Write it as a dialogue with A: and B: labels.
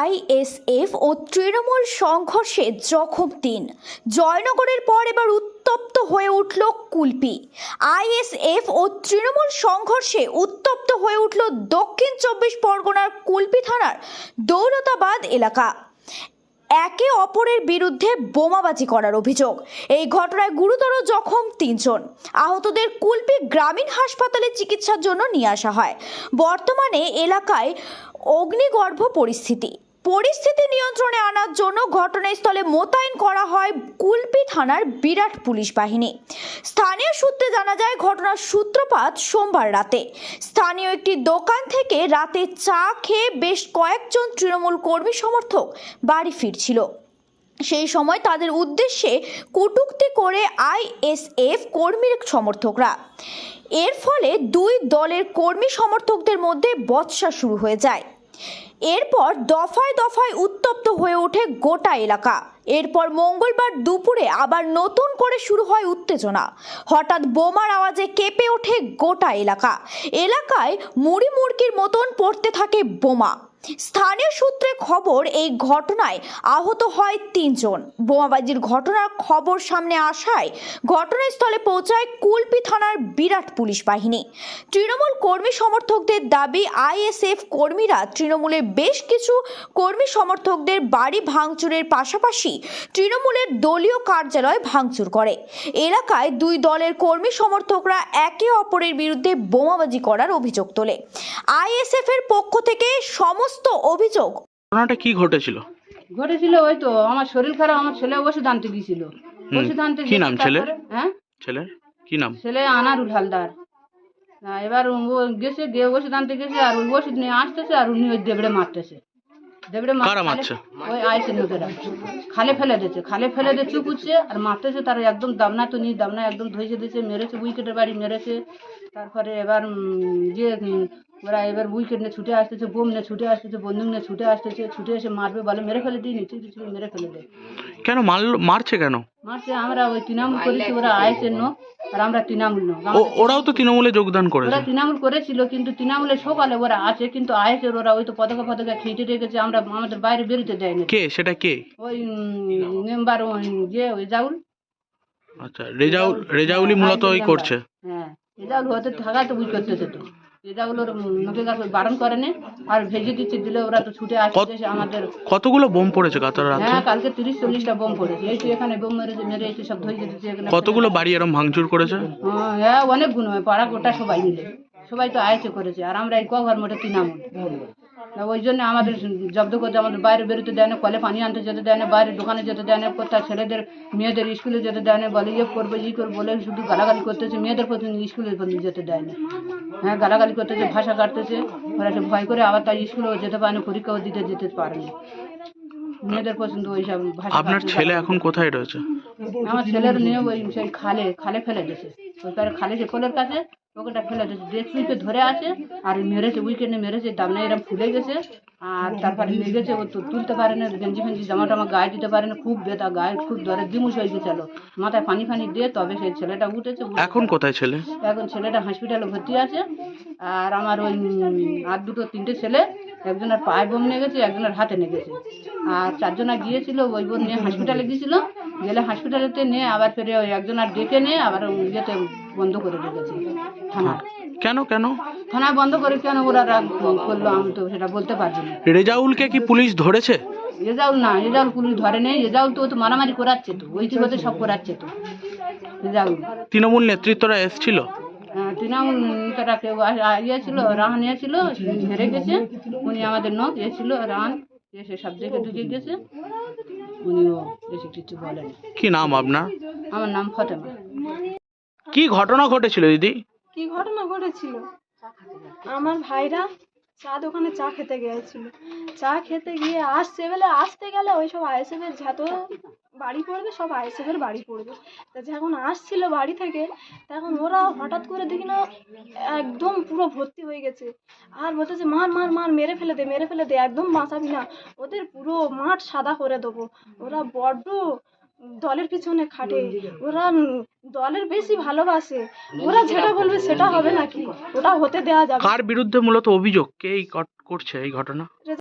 A: ISF ও তৃণমূল সংঘর্ষে জখম তিন। জয়নগরের পর এবার উত্তপ্ত হয়ে উঠল কুলপি। আইএসএফ ও তৃণমূল সংঘর্ষে উত্তপ্ত হয়ে উঠল দক্ষিণ চব্বিশ পরগনার কুলপি থানার দৌলতাবাদ এলাকা। একে অপরের বিরুদ্ধে বোমাবাজি করার অভিযোগ। এই ঘটনায় গুরুতর জখম তিনজন। আহতদের কুলপি গ্রামীণ হাসপাতালে চিকিৎসার জন্য নিয়ে আসা হয়। বর্তমানে এলাকায় অগ্নিগর্ভ পরিস্থিতি। পরিস্থিতি নিয়ন্ত্রণে আনার জন্য ঘটনাস্থলে মোতায়েন করা হয় কুলপি থানার বিরাট পুলিশ বাহিনী। স্থানীয় সূত্রে জানা যায়, ঘটনার সূত্রপাত সোমবার রাতে। স্থানীয় একটি দোকান থেকে রাতে চা খেয়ে বেশ কয়েকজন তৃণমূল কর্মী সমর্থক বাড়ি ফিরছিল। সেই সময় তাদের উদ্দেশ্যে কটূক্তি করে আইএসএফ কর্মীর সমর্থকরা। এর ফলে দুই দলের কর্মী সমর্থকদের মধ্যে বৎসা শুরু হয়ে যায়। এরপর দফায় দফায় উত্তপ্ত হয়ে ওঠে গোটা এলাকা। এরপর মঙ্গলবার দুপুরে আবার নতুন করে শুরু হয় উত্তেজনা। হঠাৎ বোমার আওয়াজে কেঁপে ওঠে গোটা এলাকা। এলাকায় মুড়ি মুড়কির মতন পড়তে থাকে বোমা। স্থানীয় সূত্রে খবর, এই ঘটনায় আহত হয় তিনজন। বোমাবাজির ঘটনার খবর সামনে আসায় ঘটনাস্থলে পৌঁছায় কুলপি থানার বিরাট পুলিশ বাহিনী। তৃণমূল কর্মী সমর্থকদের দাবি, আইএসএফ কর্মীরা তৃণমূলের বেশ কিছু কর্মী সমর্থকদের বাড়ি ভাঙচুরের পাশাপাশি তৃণমূলের দলীয় কার্যালয় ভাঙচুর করে। এলাকায় দুই দলের কর্মী সমর্থকরা একে অপরের বিরুদ্ধে বোমাবাজি করার অভিযোগ তোলে। আইএসএফ এর পক্ষ থেকে সমস্ত অভিযোগ।
B: ঘটনাটা কি ঘটেছিল?
C: ঘটেছিল ওই তো আমার শরীর খারাপ আমার ছেলে ওষুধ আনতে গিয়েছিল। ওষুধ আনতে
B: কি নাম
C: ছেলে হ্যাঁ?
B: ছেলে কি নাম?
C: ছেলে আনারুল হালদার। এবার ও গেছে গিয়ে ওষুধ আনতে গেছে আর ওই ওষুধ নিয়ে আসতেছে আর উনি ওই দেবড়ে মারতেছে।
B: কারা
C: খালে-
B: মারছে?
C: ওই আইসে লোকেরা। খালে ফেলে খালে ফেলে দিয়ে চুপ উঠছে আর মারতেছে তার একদম দামনা তো নিয়ে দামনা একদম ধইছে দিয়েছে মেরেছে উইকেটের বাড়ি মেরেছে। তারপরে এবার যে ওরা এবার উইকেট নিয়ে ছুটে আসতেছে বোম নিয়ে ছুটে আসতেছে বন্দুক নিয়ে ছুটে আসতেছে ছুটে এসে মারবে বলে মেরে ফেলে দিই নিচে কিছু মেরে ফেলে দেয়।
B: কেন মারল মারছে কেন?
C: মারছে আমরা ওই তৃণমূল করেছি ওরা আইসের নো। আর আমরা তৃণমূল
B: ওরাও তো তৃণমূলে যোগদান
C: ওরা তৃণমূল করেছিল কিন্তু তৃণমূলের সকালে ওরা আছে কিন্তু আয়েছে ওরা ওই তো পতাকা পতাকা খেটে রেখেছে আমরা আমাদের বাইরে বেরোতে দেয়নি
B: কে? সেটা কে?
C: ওই মেম্বার যে ওই জাউল
B: আচ্ছা রেজাউল রেজাউলি মূলত ওই করছে।
C: হ্যাঁ রেজাউল হতে থাকা তো বুঝ করতেছে তো। বারণ করেনি আর ভেজে দিচ্ছে দিলে ওরা তো ছুটে আসছে আমাদের
B: কতগুলো বোম পড়েছে
C: হ্যাঁ কালকে তিরিশ চল্লিশটা বোম পড়েছে এই তো এখানে বোম মেরেছে মেরে এই সব ধরে দিচ্ছে
B: কতগুলো বাড়ি এরম ভাঙচুর করেছে?
C: হ্যাঁ, হ্যাঁ অনেক গুণ হয় পাড়া গোটা সবাই মিলে। সবাই তো আয়সে করেছে আর আমরা এই কভার মোটে তৃণমূল। না, ওই জন্য আমাদের জব্দ করতে আমাদের বাইরে বেরোতে দেয় না কলে পানি আনতে যেতে দেয় না বাইরে দোকানে যেতে দেয় না কোথাও ছেলেদের মেয়েদের স্কুলে যেতে দেয় না বলে ইয়ে করব ই করব বলে শুধু গালাগালি করতেছে মেয়েদের প্রতি স্কুলে পর্যন্ত যেতে দেয় না। হ্যাঁ গালাগালি করতেছে ভাষা কাটতেছে ওরা সে ভয় করে আবার তাই স্কুলেও যেতে পারে না পরীক্ষাও দিতে যেতে পারে না। মেয়েদের পছন্দ ওইসব ভাষা
B: আপনার ছেলে এখন কোথায় রয়েছে?
C: আমার ছেলের নিয়ে ওই সেই খালে খালে ফেলে দিয়েছে। ওই খালে যে পোলের কাছে ওকেটা ফেলে দিয়েছে। দেখ উইকে ধরে আছে আর মেরেছে উইকেটে মেরেছে দামনা এরম ফুলে গেছে আর তারপরে নিয়ে গেছে ও তো তুলতে পারে না গেঞ্জি ফেঞ্জি জামা টামা গায়ে দিতে পারে না খুব বেতা গায়ে খুব ধরে দিমুষ হয়ে গেছিল। মাথায় পানি ফানি দিয়ে তবে সেই ছেলেটা উঠেছে
B: এখন কোথায় ছেলে?
C: এখন ছেলেটা হসপিটালে ভর্তি আছে আর আমার ওই আর দুটো তিনটে ছেলে একজনের পায়ে বোম নিয়ে গেছে একজনের হাতে নিয়ে গেছে। আর চারজনা গিয়েছিল ওই বোন নিয়ে হসপিটালে গিয়েছিল গেলে হসপিটালেতে নিয়ে আবার ফিরে ওই একজন আর ডেকে নিয়ে আবার ইয়েতে বন্ধ করে রেখেছে থানা
B: কেন কেন?
C: থানা বন্ধ করে কেন ওরা রাগ করল আমি তো সেটা বলতে পারছি না।
B: রেজাউলকে কি পুলিশ ধরেছে?
C: রেজাউল না রেজাউল পুলিশ ধরে নেই। রেজাউল তো ও তো মারামারি করাচ্ছে তো ওই থেকে সব করাচ্ছে তো। রেজাউল।
B: তৃণমূল নেতৃত্বরা এসছিল?
C: তৃণমূল নেতারা কেউ আ- আ- ইয়ে ছিল রাহান ইয়ে ছিল হেরে গেছে। উনি আমাদের নখ ইয়ে ছিল রাহান এসে সব জায়গায় ঢুকে গেছে। উনিও বেশি কিছু বলেন।
B: কি নাম আপনার?
C: আমার নাম ফতেমা।
B: কি ঘটনা ঘটেছিল দিদি?
D: কি ঘটনা ঘটেছিল? আমার ভাইরা চা দোকানে চা খেতে গিয়েছিল। চা খেতে গিয়ে আসছে বলে আসতে গেলে ওই সব আইএসএফের যত বাড়ি পড়বে, সব আইএসএফের বাড়ি পড়বে। তা যখন আসছিল বাড়ি থেকে, তখন ওরা হঠাৎ করে দেখি না, একদম পুরো ভর্তি হয়ে গেছে। আর বলতেছে মার মার মার, মেরে ফেলে দে, মেরে ফেলে দে, একদম বাঁচাবি না। ওদের পুরো মাঠ সাদা করে দেবো। ওরা বড্ড দলের পিছনে খাটে। ওরা দলের বেশি ভালোবাসে। ওরা যেটা বলবে সেটা হবে নাকি? ওটা হতে দেওয়া যাবে।
B: কার বিরুদ্ধে মূলত অভিযোগ? কে এই কর- করছে এই ঘটনা?